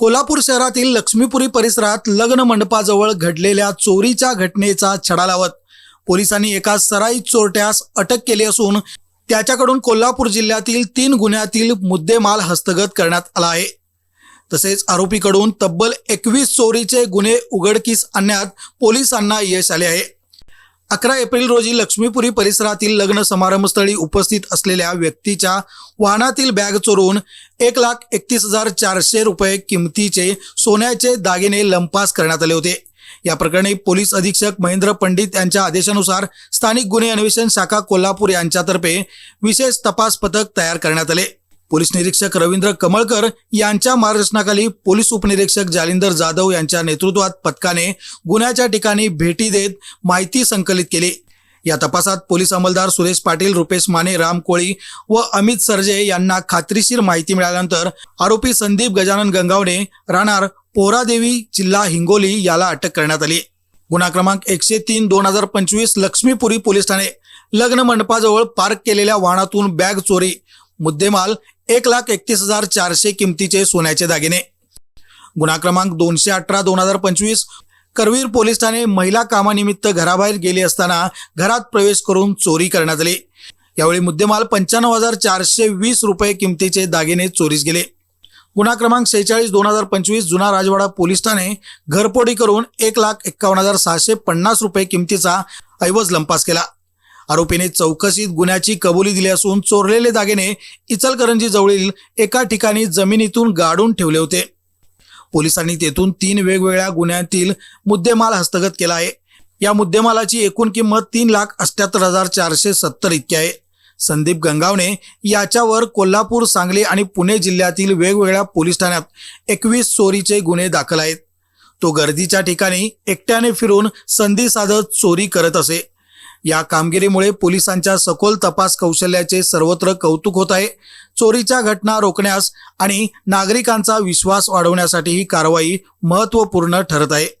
कोल्हापूर शहरातील लक्ष्मीपुरी परिसरात लग्न मंडपाजवळ घडलेल्या चोरीच्या घटनेचा छडा लावत पोलिसांनी एका सराई चोरट्यास अटक केली असून त्याच्याकडून कोल्हापूर जिल्ह्यातील तीन गुन्ह्यातील मुद्देमाल हस्तगत करण्यात आला आहे. तसेच आरोपीकडून तब्बल एकवीस चोरीचे गुन्हे उघडकीस आणण्यात पोलिसांना यश आले आहे. अकरा एप्रिल रोजी लक्ष्मीपुरी परिसरातील लग्न समारंभस्थळी उपस्थित असलेल्या व्यक्तीच्या वाहनातील बॅग चोरून एक लाख एकतीस हजार चारशे रुपये किमतीचे सोन्याचे दागिने लंपास करण्यात आले होते. या प्रकरणी पोलीस अधीक्षक महेंद्र पंडित यांच्या आदेशानुसार स्थानिक गुन्हे अन्वेषण शाखा कोल्हापूर यांच्यातर्फे विशेष तपास पथक तयार करण्यात आले. पोलीस निरीक्षक रवींद्र कमळकर यांच्या मार्गदर्शनाखाली पोलीस उपनिरीक्षक जालिंदर जाधव यांच्या नेतृत्वात पथकाने गुन्ह्याच्या ठिकाणी भेटी देत माहिती संकलित केली. या तपासात पोलीस अंमलदार सुरेश पाटील रुपेश माने राम कोळी व अमित सर्जे यांना खात्रीशीर माहिती मिळाल्यानंतर आरोपी संदीप गजानन गंगावणे राहणार पोहरादेवी जिल्हा हिंगोली याला अटक करण्यात आली. गुन्हा क्रमांक एकशे तीन दोन हजार पंचवीस लक्ष्मीपुरी पोलीस ठाणे लग्न मंडपाजवळ पार्क केलेल्या वाहनातून बॅग चोरी. मुद्देमाल एक लाख एकतीस हजार चारशे किमतीचे सोन्याचे दागिने. गुन्हा क्रमांक दोनशे अठरा दोन हजार पंचवीस. करवीर पोलीस ठाणे महिला कामानिमित्त घराबाहेर गेली असताना घरात प्रवेश करून चोरी करण्यात आली. यावेळी मुद्देमाल पंच्याण्णव हजार चारशे वीस रुपये किमतीचे दागिने चोरीस गेले. गुन्हा क्रमांक शेहेचाळीस दोन हजार पंचवीस जुना राजवाडा पोलीस ठाणे घरपोडी करून एक लाख एक्कावन्न हजार सहाशे पन्नास रुपये किमतीचा ऐवज लंपास केला. आरोपीने चौकशीत गुन्ह्याची कबुली दिली असून चोरलेले दागिने इचलकरंजी जवळील एका ठिकाणी जमिनीतून गाडून ठेवले होते. पोलिसांनी तेथून तीन वेगवेगळ्या गुन्ह्यातील मुद्देमाल हस्तगत केला आहे. या मुद्देमालाची एकूण किंमत तीन लाख अठ्याहत्तर हजार चारशे सत्तर इतकी आहे. संदीप गंगावणे याच्यावर कोल्हापूर सांगली आणि पुणे जिल्ह्यातील वेगवेगळ्या पोलीस ठाण्यात एकवीस चोरीचे गुन्हे दाखल आहेत. तो गर्दीच्या ठिकाणी एकट्याने फिरून संधी साधत चोरी करत असे. या कामगिरीमुळे पोलिसांच्या सखोल तपास कौशल्याचे सर्वत्र कौतुक होत आहे. चोरीच्या घटना रोखण्यास आणि नागरिकांचा विश्वास वाढवण्यासाठी ही कारवाई महत्त्वपूर्ण ठरत आहे.